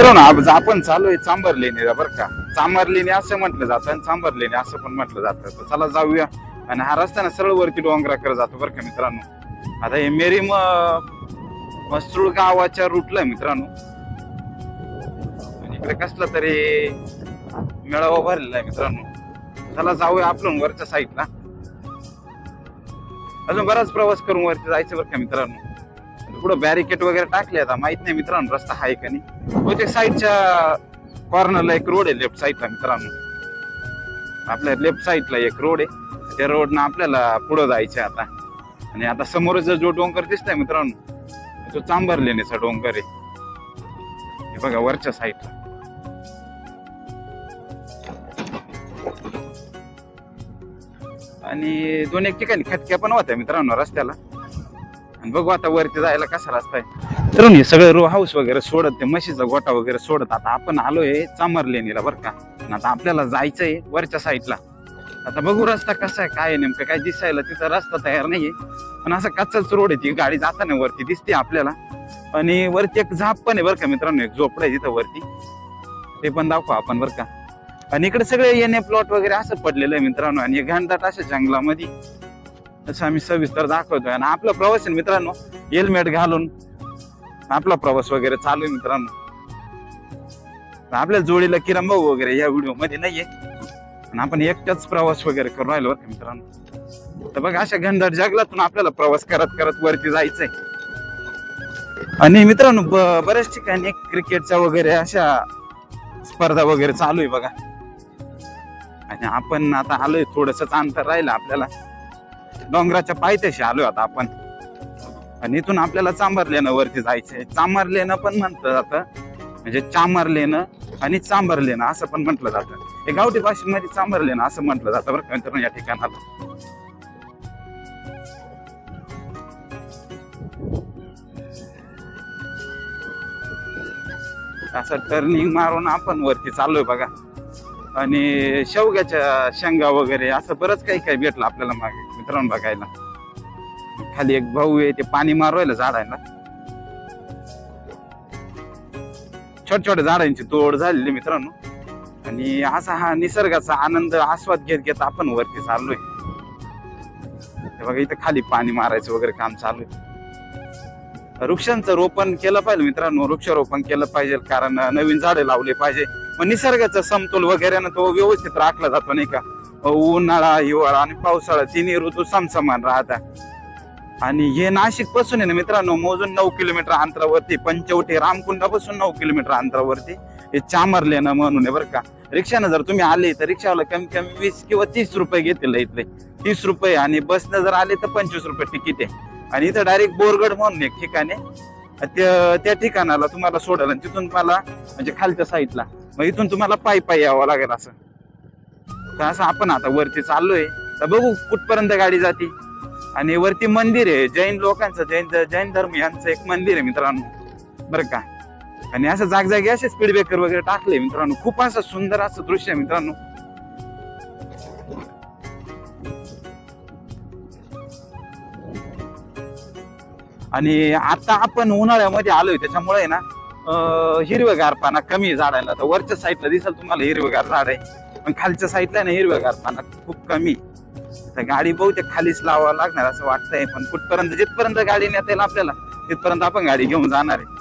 मित्रांनो आज आपण चालू आहे चांबरलेने बरं का. लेणी असं म्हटलं जातं आणि चांबर लेणी असं पण म्हटलं जातं. तर चला जाऊया आणि हा रस्ता ना सरळ वरती डोंगराकडे जातो बरं का मित्रांनो. आता हे मेरी मसरूळ गावाच्या रूटला मित्रांनो. आणि इकडे कसला तरी मेळावा भरलेला आहे मित्रांनो. चला जाऊया आपण वरच्या साईडला अजून बराच प्रवास करून वरती जायचं बरं का मित्रांनो. पुढं बॅरिकेड वगैरे टाकले आता माहीत नाही मित्रांनो रस्ता आहे का नाही. बहुतेक साईडच्या कॉर्नरला एक रोड आहे लेफ्ट साईडला मित्रांनो. आपल्या लेफ्ट साईडला एक रोड आहे. त्या रोडनं आपल्याला पुढं जायचं आता. आणि आता समोरच जो डोंगर दिसतोय मित्रांनो तो चांबरलेनेचा डोंगर आहे. हे बघा वरच्या साईडला आणि दोन एक ठिकाणी खटक्या पण होत्या मित्रांनो रस्त्याला. आणि बघू आता वरती जायला कसा रस्ता आहे. तर हे सगळं रो हाऊस वगैरे सोडत ते म्हशीचा गोटा वगैरे सोडत. आता आपण आलोय लेणीला बरं का. आता आपल्याला जायचंय वरच्या साईडला आता बघू रस्ता कसा आहे काय नेमकं काय दिसायला तिथं रस्ता तयार नाहीये. पण असं कच्चाच रोड आहे ती गाडी जाताना वरती दिसते आपल्याला. आणि वरती एक झाप पण आहे बरं का मित्रांनो एक झोपड आहे तिथं वरती. ते पण दाखवू आपण बरं का. आणि इकडे सगळे येणे प्लॉट वगैरे असं पडलेलं आहे मित्रांनो. आणि हे घनदाट अशा जंगलामध्ये. असं आम्ही सविस्तर दाखवतोय. आणि आपला प्रवास आहे मित्रांनो हेल्मेट घालून. आपला प्रवास वगैरे चालू आहे मित्रांनो. आपल्या जोडीला किरण भाऊ वगैरे या व्हिडिओमध्ये नाहीये. आणि आपण एकटाच प्रवास वगैरे करून राहिलो बरं मित्रांनो. तर बघ अशा घनदाट जंगलातून आपल्याला प्रवास करत करत वरती जायचंय. आणि मित्रांनो बऱ्याच ठिकाणी क्रिकेटच्या वगैरे अशा स्पर्धा वगैरे चालू आहे बघा. आणि आपण आता आलोय थोडस अंतर राहिलं आपल्याला. डोंगराच्या पायथ्याशी आलोय आता आपण. आणि इथून आपल्याला चांबरलेनं वरती जायचंय. चांबरलेनं पण म्हणतं जातं म्हणजे चांबरलेनं आणि चांबरलेनं असं पण म्हटलं जातं. हे गावठी भाषेमध्ये चांबरलेनं असं म्हटलं जातं बरं का मित्रांनो या ठिकाणाला असं टर्निंग मारून आपण वरती चाललोय बघा. आणि शेवग्याच्या शेंगा वगैरे असं बरंच काही काही भेटलं आपल्याला मागे. मित्रांनो बघायला. खाली एक भाऊ आहे ते पाणी मारवायला झाडायला. छोट छोट्या झाडांची तोड झालेली मित्रांनो. आणि असा हा निसर्गाचा आनंद आस्वाद घेत घेत आपण वरती चाललोय. बघा इथं खाली पाणी मारायचं वगैरे काम चालू आहे. वृक्षांचं रोपण केलं पाहिजे मित्रांनो. वृक्षारोपण केलं पाहिजे कारण नवीन झाडे लावले पाहिजे. मग निसर्गाचा समतोल वगैरे ना तो व्यवस्थित राखला जातो नाही का? उन्हाळा हिवाळा आणि पावसाळा तिन्ही ऋतू समसमान राहतात आणि हे नाशिकपासून आहे ना मित्रांनो मोजून नऊ किलोमीटर अंतरावरती पंचवटी रामकुंडापासून नऊ किलोमीटर अंतरावरती. हे चामरले ना म्हणून आहे बरं का. रिक्षानं जर तुम्ही आले तर रिक्षावाला कमी कमी वीस किंवा तीस रुपये घेतील इथले. तीस रुपये आणि बसनं जर आले तर पंचवीस रुपये तिकीट आहे. आणि इथं डायरेक्ट बोरगड म्हणून एक ठिकाण आहे. त्या त्या ठिकाणाला तुम्हाला सोडाल आणि तिथून तुम्हाला म्हणजे खालच्या साईडला मग इथून तुम्हाला पायी पायी यावं लागेल असं. तर असं आपण आता वरती चाललोय. तर बघू कुठपर्यंत गाडी जाते. आणि वरती मंदिर आहे. जैन लोकांचं जैन जैन धर्म यांचं एक मंदिर आहे मित्रांनो. बरं का? आणि असं जागजागी असे स्पीड ब्रेकर वगैरे टाकले मित्रांनो. खूप असं सुंदर असं दृश्य आहे मित्रांनो. आणि आता आपण उन्हाळ्यामध्ये आलोय. त्याच्यामुळे ना हिरवगार हिरवेगार पाना कमी झाडायला. तर वरच्या साईडला दिसेल तुम्हाला हिरवेगार झाड आहे. पण खालच्या साईडला ना हिरव्या पाना खूप कमी. तर गाडी बहुतेक खालीच लावावं लागणार असं वाटतंय पण कुठपर्यंत जिथपर्यंत गाडी नेता येईल आपल्याला तिथपर्यंत आपण गाडी घेऊन जाणार आहे.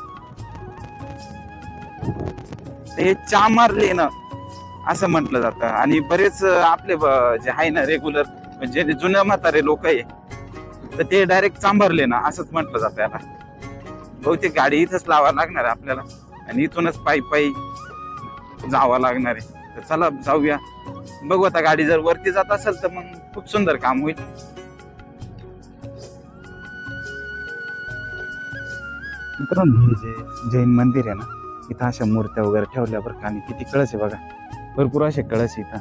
हे चामार लेणं असं म्हटलं जातं. आणि बरेच आपले ब- जे आहे ना रेग्युलर म्हणजे जुन्या म्हातारे लोक आहे तर ते डायरेक्ट चांभारले ना असंच म्हटलं जातं याला. बहुतेक गाडी इथंच लावा लागणार आहे आपल्याला आणि इथूनच पायी पायी जावं लागणार आहे. तर चला जाऊया. बघू आता गाडी जर वरती जात असेल तर मग खूप सुंदर काम होईल. मित्रांनो हे जे जैन मंदिर आहे ना इथं अशा मूर्त्या वगैरे ठेवल्या बरं का आणि किती कळस आहे बघा. भरपूर असे कळस आहे इथं.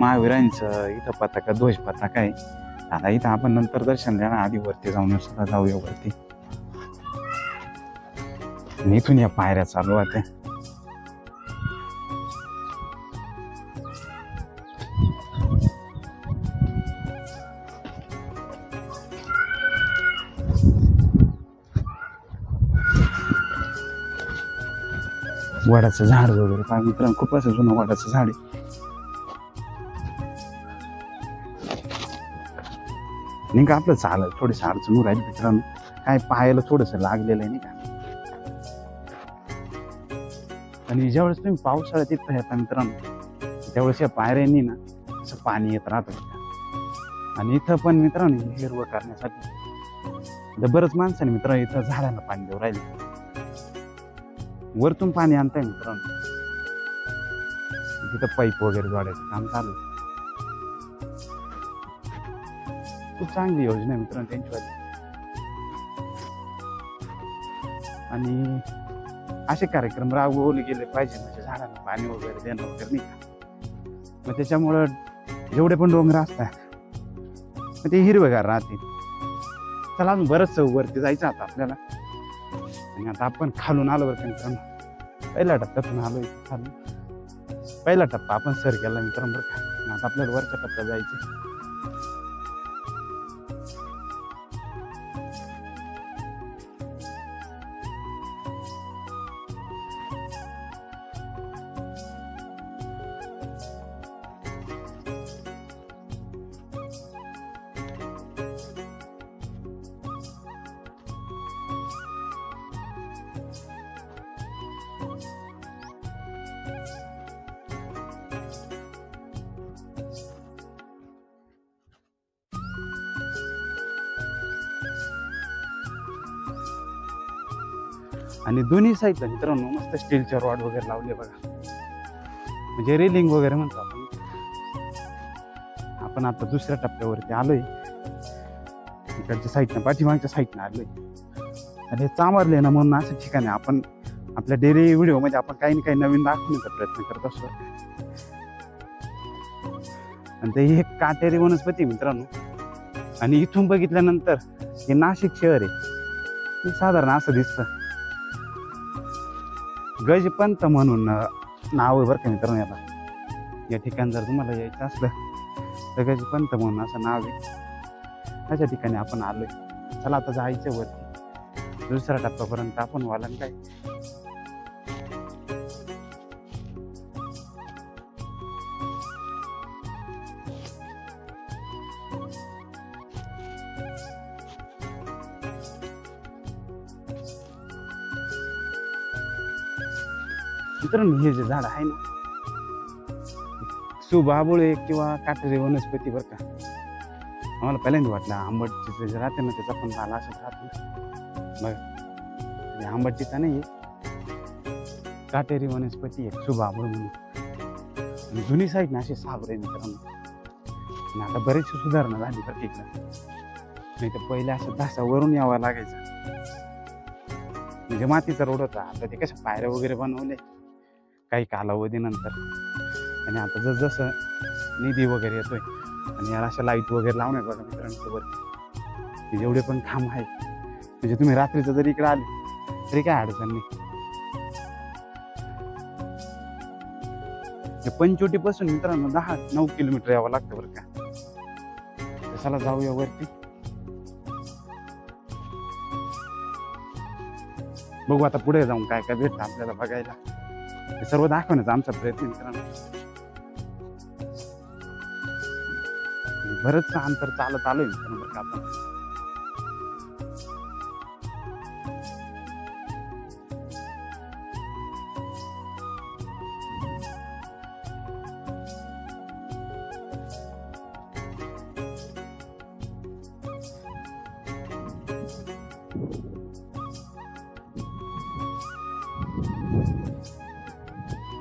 महावीरांचं इथं पताका ध्वज पताका आहे. आता इथं आपण नंतर दर्शन द्या ना आधी वरती जाऊन सुद्धा जाऊया वरती. इथून या पायऱ्या चालू होत्या. वडाचं झाड वगैरे. पाय मित्रांनो खूप असं जुनं वडाचं झाड आहे. नाही का आपलं चालत थोडीस अडचण राहील मित्रांनो. काय पायाला थोडस लागलेलं आहे नाही का? आणि ज्यावेळेस तुम्ही पावसाळ्यात येत येता मित्रांनो त्यावेळेस या पायऱ्यांनी ना असं पाणी येत राहतं. आणि इथं पण मित्रांनो हिरवं करण्यासाठी. बरंच माणसाने मित्र इथं झाडांना पाणी देऊ राहिले. वरतून पाणी आणताय मित्रांनो. तिथं पाईप वगैरे जोडायचं काम चालू आहे. खूप चांगली योजना आहे मित्रांनो त्यांची आणि असे कार्यक्रम राबवले गेले पाहिजे म्हणजे झाडांना पाणी वगैरे देणं वगैरे नाही का? मग त्याच्यामुळं जेवढे पण डोंगर असतात मग ते हिरवेगार राहतील. चला अजून बरंच वरती जायचं आता आपल्याला. आणि आता आपण खालून आलो बरं का मित्रांनो. पहिल्या टप्प्यातून आलो खालून. पहिला टप्पा आपण सर केला मित्रांनो बरं का. आता आपल्याला वरच्या टप्प्यात जायचं आणि दोन्ही साईडला मित्रांनो मस्त स्टीलच्या रॉड वगैरे लावले बघा. म्हणजे रेलिंग वगैरे म्हणतो आपण. आपण आता दुसऱ्या टप्प्यावरती आलोय. इकडच्या साईडनं पाठीमागच्या साईडनं आलोय. आणि हे चांबरले ना म्हणून असं ठिकाणी आपण आपल्या डेली व्हिडिओमध्ये आपण काही ना काही नवीन दाखवण्याचा प्रयत्न करत असतो. आणि ते ही एक काटेरी वनस्पती मित्रांनो. आणि इथून बघितल्यानंतर हे नाशिक शहर आहे. हे साधारण असं दिसतं. गजपंत म्हणून नाव आहे बरं का मित्रांनो याला. या ठिकाणी जर तुम्हाला यायचं असलं तर गजपंत म्हणून असं नाव आहे. त्याच्या ठिकाणी आपण आलोय. चला आता जायचं वरती. दुसऱ्या टप्प्यापर्यंत आपण वालन काय? मित्रांनो हे जे झाड आहे ना सुबाबुळे किंवा काटेरी वनस्पती बरं का. आम्हाला पहिल्यांदा वाटलं आंबटची जे राहते ना त्याचा पण झाला असं राहतो. बघा हे आंबटचीचा नाही काटेरी वनस्पती आहे सुबाबुळ म्हणून. जुनी साईड ना अशी साबरे मित्रांनो. आणि आता बरेचशी सुधारणा झाली बरं तिकडं नाही तर पहिले असं धासावरून यावं लागायचं. म्हणजे मातीचा रोड होता आता ते कसं पायऱ्या वगैरे बनवले. काही कालावधीनंतर. आणि आता जसजसं निधी वगैरे येतोय आणि याला अशा लाइट वगैरे लावण्यात बघा मित्रांसोबत. जेवढे पण काम आहे म्हणजे तुम्ही रात्रीचं जरी इकडे आले तरी काय अडचण नाही. हे पंचवटीपासून मित्रांनो दहा नऊ किलोमीटर यावं लागतं बरं का. कशाला जाऊया वरती. बघू आता पुढे जाऊन काय काय भेटतं आपल्याला बघायला. हे सर्व दाखवण्याचा आमचा प्रयत्न मित्रांनो. बरंच अंतर चालत आलोय मित्रांनो बरं का आपण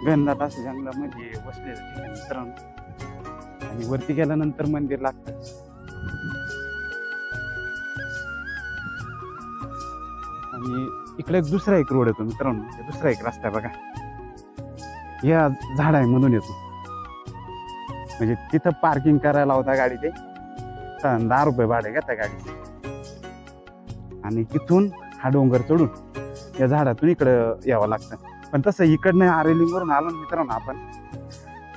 घनदाट असं जंगलामध्ये वसलेलं ठिकाण मित्रांनो आणि वरती गेल्यानंतर मंदिर लागतं. आणि इकडे एक दुसरा एक रोड येतो मित्रांनो. दुसरा एक रस्ता आहे बघा. या झाड आहे म्हणून येतो. म्हणजे तिथं पार्किंग करायला होता गाडी ते. दहा रुपये भाडे का त्या गाडीचे? आणि तिथून हा डोंगर चढून या झाडातून इकडं यावं लागतं. पण तसं इकडनं आरेलिंग रेलिंगवरून आलो ना मित्रांनो आपण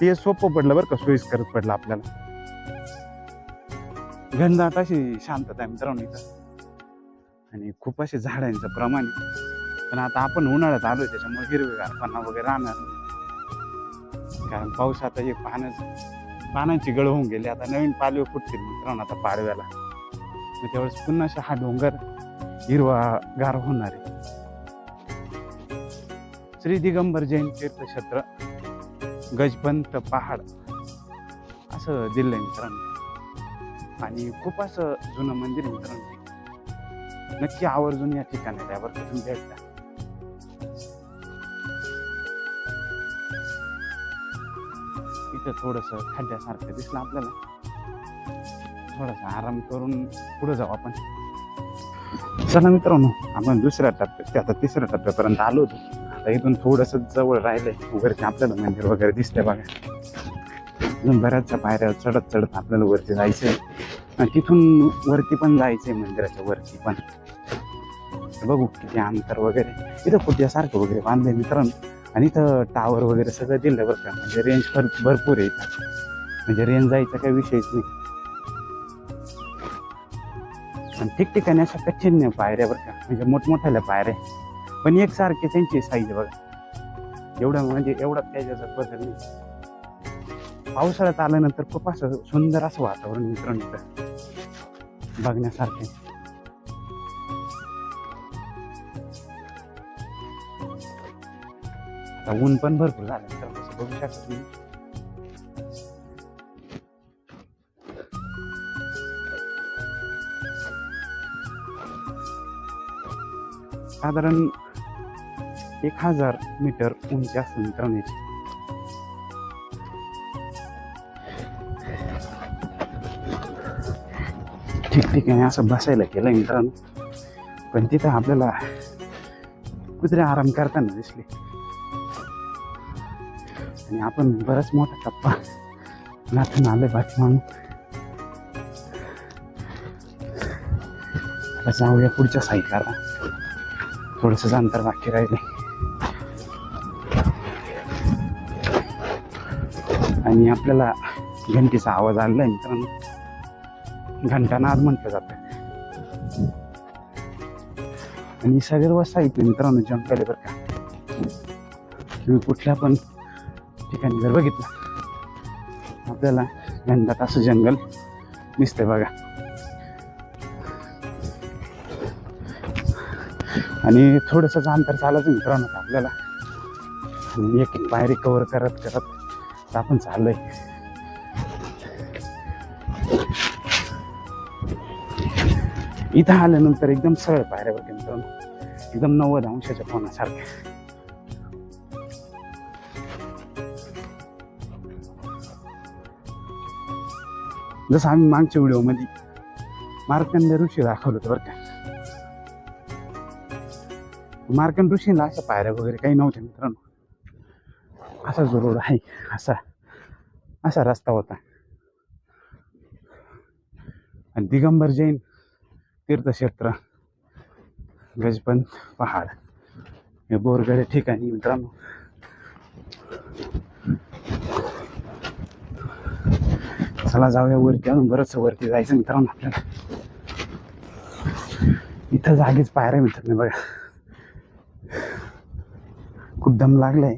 ते सोपं पडलं बरं का सोयीस्कर पडलं आपल्याला. घनदाट अशी शांतता आहे मित्रांनो इथं. आणि खूप असे झाडांचं प्रमाण पण आता आपण उन्हाळ्यात आलोय त्याच्यामुळे हिरवेगारपणा वगैरे राहणार कारण पाऊस आता हे पाण्याच पानांची गळ होऊन गेली. आता नवीन पालवे फुटतील मित्रांनो आता पाडव्याला. मग त्यावेळेस पुन्हा असे हा डोंगर हिरवा गार होणार आहे. श्री दिगंबर जैन तीर्थक्षेत्र गजपंत पहाड असं दिलं आहे मित्रांनो. आणि खूप असं जुनं मंदिर मित्रांनो. नक्की आवर्जून या ठिकाणी त्यावर तुम्ही भेट द्या. इथं थोडस खड्ड्यासारखं दिसलं आपल्याला. थोडासा आराम करून पुढे जाऊ आपण. चला मित्रांनो आपण दुसऱ्या टप्प्यात ते आता तिसऱ्या टप्प्यापर्यंत आलो होतो. आता इथून थोडस जवळ राहिलंय. वरती आपल्याला मंदिर वगैरे दिसतंय बघा. अजून बऱ्याचशा पायऱ्या चढत चढत आपल्याला वरती जायचंय. आणि तिथून वरती पण जायचंय मंदिराच्या वरती पण. बघू किती अंतर वगैरे. इथं कुठल्यासारखं वगैरे बांधलंय मित्रांनो. आणि इथं टावर वगैरे सगळं दिलं बरं का. म्हणजे रेंज भर भरपूर आहे इथं. म्हणजे रेंज जायचा काही विषयच नाही. आणि ठिकठिकाणी अशा कठीण पायऱ्या बरं का. म्हणजे मोठमोठ्याल्या पायऱ्या. पण एकसारखे त्यांची साईज बघा. एवढं म्हणजे एवढा त्याच्याचा बदल नाही. पावसाळ्यात आल्यानंतर खूप असं सुंदर असं वातावरण मित्रांनो बघण्यासारखे आता ऊन पण भरपूर झालं तर तसं बघू शकत नाही. साधारण एक हजार मीटर उंची असते मित्रांनो ठिकठिकाणी असं बसायला केलं मित्रांनो. पण तिथं आपल्याला कुत्रे आराम करताना दिसले. आणि आपण बराच मोठा टप्पा नाथून आले बाकी म्हणून जाऊया पुढच्या साईडला. थोडस अंतर बाकी राहिले आणि आपल्याला घंटीचा आवाज आलेला आहे मित्रांनो. घंटानाद म्हटलं जातं. आणि सगळं साहित्य मित्रांनो जंगल आहे बरं का. तुम्ही कुठल्या पण ठिकाणी जर बघितलं आपल्याला घंटात असं जंगल दिसतंय बघा. आणि थोडंसंच अंतर चालायचं मित्रांनो आपल्याला. एक एक पायरी कवर करत करत आपण चाललोय. इथं आल्यानंतर एकदम सरळ पायऱ्यावर मित्रांनो एकदम नव्वद अंशाच्या कोणासारख्या. जसं आम्ही मागच्या व्हिडिओमध्ये मार्कंड ऋषी दाखवलं होतं बरं का. मार्कंड ऋषीला अशा पायऱ्या वगैरे काही नव्हत्या मित्रांनो. असा जो रोड आहे. असा असा रस्ता होता. आणि दिगंबर जैन तीर्थक्षेत्र गजपंत पहाड हे बोरगडे ठिकाणी मित्रांनो. चला जाऊया वरती अजून बरंच वरती जायचं मित्रांनो आपल्याला. इथं जागीच पायऱ्या नाही बघा. खूप दम लागलाय.